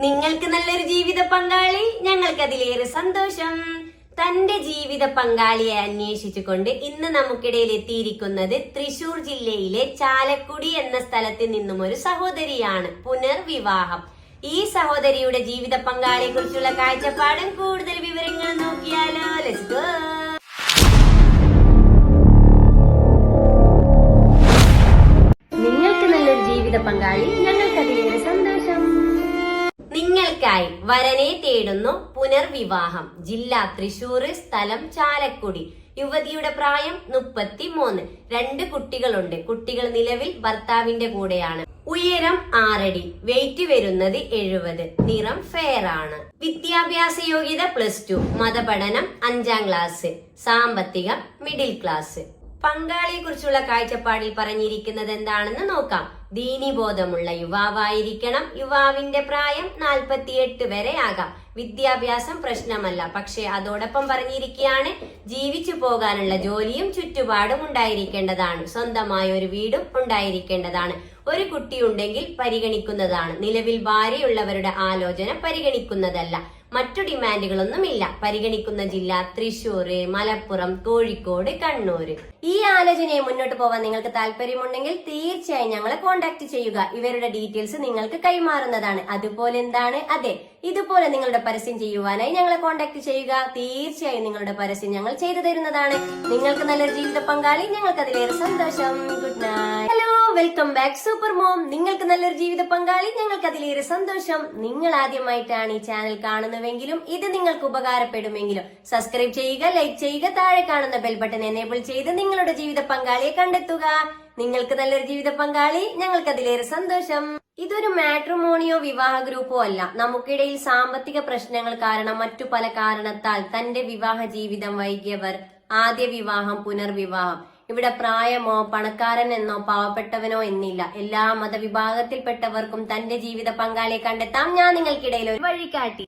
നിങ്ങൾക്ക് നല്ലൊരു ജീവിത പങ്കാളി ഞങ്ങൾക്ക് അതിലേറെ സന്തോഷം. തന്റെ ജീവിത പങ്കാളിയെ അന്വേഷിച്ചുകൊണ്ട് ഇന്ന് നമുക്കിടയിൽ എത്തിയിരിക്കുന്നത് തൃശൂർ ജില്ലയിലെ ചാലക്കുടി എന്ന സ്ഥലത്ത് നിന്നും ഒരു സഹോദരിയാണ് പുനർവിവാഹം. ഈ സഹോദരിയുടെ ജീവിത പങ്കാളിയെ കുറിച്ചുള്ള കാഴ്ചപ്പാടും കൂടുതൽ വിവരങ്ങൾ നോക്കിയാലോ. ലെറ്റ്സ് ഗോ നിങ്ങൾക്ക് നല്ലൊരു ജീവിത പങ്കാളി സന്തോഷം നിങ്ങൾക്കായി വരനെ തേടുന്നു പുനർവിവാഹം. ജില്ല തൃശൂർ സ്ഥലം ചാലക്കുടി. യുവതിയുടെ പ്രായം മുപ്പത്തി മൂന്ന് രണ്ട് കുട്ടികളുണ്ട്. കുട്ടികൾ നിലവിൽ ഭർത്താവിന്റെ കൂടെയാണ്. ഉയരം ആറടി. വെയിറ്റ് വരുന്നത് എഴുപത്. നിറം ഫെയർ ആണ്. വിദ്യാഭ്യാസ യോഗ്യത പ്ലസ് ടു മതപഠനം അഞ്ചാം ക്ലാസ് സാമ്പത്തികം മിഡിൽ ക്ലാസ് പങ്കാളിയെ കുറിച്ചുള്ള കാഴ്ചപ്പാടിൽ പറഞ്ഞിരിക്കുന്നത് എന്താണെന്ന് നോക്കാം. ദീനിബോധമുള്ള യുവാവായിരിക്കണം. യുവാവിന്റെ പ്രായം നാൽപ്പത്തിയെട്ട് വരെ ആകാം. വിദ്യാഭ്യാസം പ്രശ്നമല്ല. പക്ഷെ അതോടൊപ്പം പറഞ്ഞിരിക്കുകയാണ് ജീവിച്ചു പോകാനുള്ള ജോലിയും ചുറ്റുപാടും ഉണ്ടായിരിക്കേണ്ടതാണ്. സ്വന്തമായ ഒരു വീടും ഉണ്ടായിരിക്കേണ്ടതാണ്. ഒരു കുട്ടിയുണ്ടെങ്കിൽ പരിഗണിക്കുന്നതാണ്. നിലവിൽ ഭാര്യയുള്ളവരുടെ ആലോചന പരിഗണിക്കുന്നതല്ല. മറ്റു ഡിമാൻഡുകളൊന്നുമില്ല. പരിഗണിക്കുന്ന ജില്ല തൃശൂർ മലപ്പുറം കോഴിക്കോട് കണ്ണൂർ ഈ ആലോചനയെ മുന്നോട്ട് പോവാൻ നിങ്ങൾക്ക് താല്പര്യമുണ്ടെങ്കിൽ തീർച്ചയായും ഞങ്ങളെ കോൺടാക്ട് ചെയ്യുക. ഇവരുടെ ഡീറ്റെയിൽസ് നിങ്ങൾക്ക് കൈമാറുന്നതാണ്. അതുപോലെ എന്താണ്? അതെ ഇതുപോലെ നിങ്ങളുടെ പരസ്യം ചെയ്യുവാനായി ഞങ്ങളെ കോൺടാക്ട് ചെയ്യുക. തീർച്ചയായും നിങ്ങളുടെ പരസ്യം ഞങ്ങൾ ചെയ്തു തരുന്നതാണ്. നിങ്ങൾക്ക് നല്ലൊരു ജീവിത പങ്കാളി. ഞങ്ങൾക്ക് അതിലേറെ സന്തോഷം. Good night hello welcome back super mom നിങ്ങൾക്ക് നല്ലൊരു ജീവിത പങ്കാളി. ഞങ്ങൾക്ക് അതിലേറെ സന്തോഷം. നിങ്ങൾ ആദ്യമായിട്ടാണ് ഈ ചാനൽ കാണുന്നുവെങ്കിലും ഇത് നിങ്ങൾക്ക് ഉപകാരപ്പെടുമെങ്കിലും സബ്സ്ക്രൈബ് ചെയ്യുക ലൈക്ക് ചെയ്യുക താഴെ കാണുന്ന ബെൽ ബട്ടൺ എനേബിൾ ചെയ്ത് നിങ്ങളുടെ ജീവിത പങ്കാളിയെ കണ്ടെത്തുക. നിങ്ങൾക്ക് നല്ലൊരു ജീവിത പങ്കാളി ഞങ്ങൾക്ക് അതിലേറെ സന്തോഷം. ഇതൊരു മാട്രിമോണിയോ വിവാഹ ഗ്രൂപ്പോ അല്ല. നമുക്കിടയിൽ സാമ്പത്തിക പ്രശ്നങ്ങൾ കാരണം മറ്റു പല കാരണത്താൽ തന്റെ വിവാഹ ജീവിതം വൈകിയവർ ആദ്യ വിവാഹം പുനർവിവാഹം. ഇവിടെ പ്രായമോ പണക്കാരൻ എന്നോ പാവപ്പെട്ടവനോ എന്നില്ല. എല്ലാ മതവിഭാഗത്തിൽപ്പെട്ടവർക്കും തന്റെ ജീവിത പങ്കാളിയെ കണ്ടെത്താം. ഞാൻ നിങ്ങൾക്കിടയിൽ ഒരു വഴികാട്ടി.